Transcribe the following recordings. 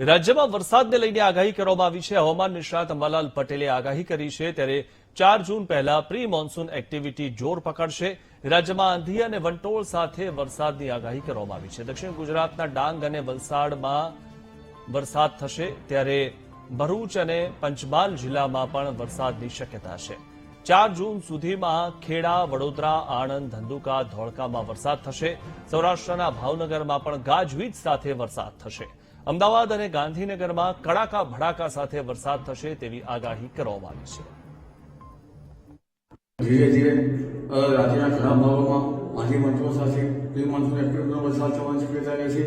રાજ્યમાં વરસાદને લઈને આગાહી કરવામાં આવી છે. હવામાન નિષ્ણાત અંબાલાલ પટેલે આગાહી કરી છે. ત્યારે ચાર જૂન પહેલા પ્રી મોન્સૂન એક્ટિવિટી જોર પકડશે. રાજ્યમાં આંધી અને વંટોળ સાથે વરસાદની આગાહી કરવામાં આવી છે. દક્ષિણ ગુજરાતના ડાંગ અને વલસાડમાં વરસાદ થશે ત્યારે ભરૂચ અને પંચમહાલ જિલ્લામાં પણ વરસાદની શક્યતા છે. ચાર જૂન સુધીમાં ખેડા, વડોદરા, આણંદ, ધંધુકા, ધોળકામાં વરસાદ થશે. સૌરાષ્ટ્રના ભાવનગરમાં પણ ગાજવીજ સાથે વરસાદ થશે. અમદાવાદ અને ગાંધીનગરમાં કડાકા ભડાકા સાથે વરસાદ થશે તેવી આગાહી કરવામાં આવી છે. ધીરે ધીરે રાજ્યના ઘણા ભાગોમાં આંધી મંચો સાથે પ્રી મોન્સૂન એક્ટિવનો વરસાદ થવાની શક્યતા રહે છે.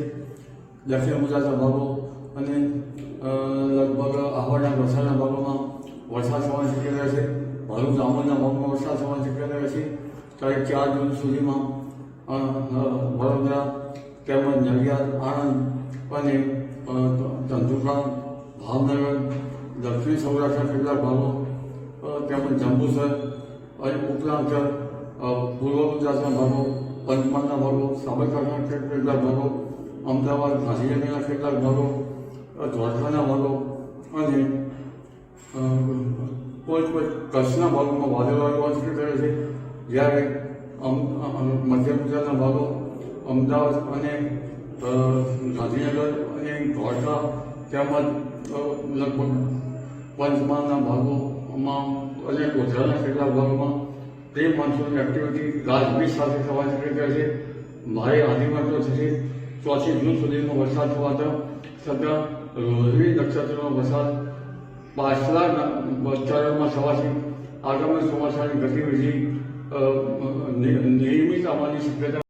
દક્ષિણ ગુજરાતના ભાગો અને લગભગ આહવાડના વલસાડના ભાગોમાં વરસાદ થવાની શક્યતા છે. ભરૂચ દામોદના ભાગમાં વરસાદ થવાની શક્યતા રહે છે. તારીખ ચાર જૂન સુધીમાં વડોદરા તેમજ નડિયાદ, આણંદ અને ધંધુકા, ભાવનગર, દક્ષિણ સૌરાષ્ટ્રના કેટલાક ભાગો તેમજ જંબુસર અને ઉપરાંત પૂર્વ ગુજરાતના ભાગો, પંચમહાલના ભાગો, સાબરકાંઠાના કેટલાક ભાગો, અમદાવાદ, ગાંધીનગરના કેટલાક ભાગો દ્વારકાના ભાગો અને કોઈ કોઈ કચ્છના ભાગોમાં વાદળવાળી હોવાની કરે છે. જ્યારે મધ્ય ગુજરાતના ભાગો અમદાવાદ અને ગાંધીનગર અને દ્વારકા તેમજ લગભગ પંચમહાલના ભાગોમાં અને ગોધરાના કેટલાક ભાગોમાં તે મોન્સૂન એક્ટિવિટી ગાજવીજ સાથે થવાની શક્યતા છે. ભારે આંધીમાત્રો થશે. ચોથી જૂન સુધીનો વરસાદ થવાતા છતાં રોહિણી નક્ષત્રનો વરસાદ પાછલા ચરણમાં થવાથી આગામી ચોમાસાની ગતિવિધિ નિયમિત આવવાની શક્યતા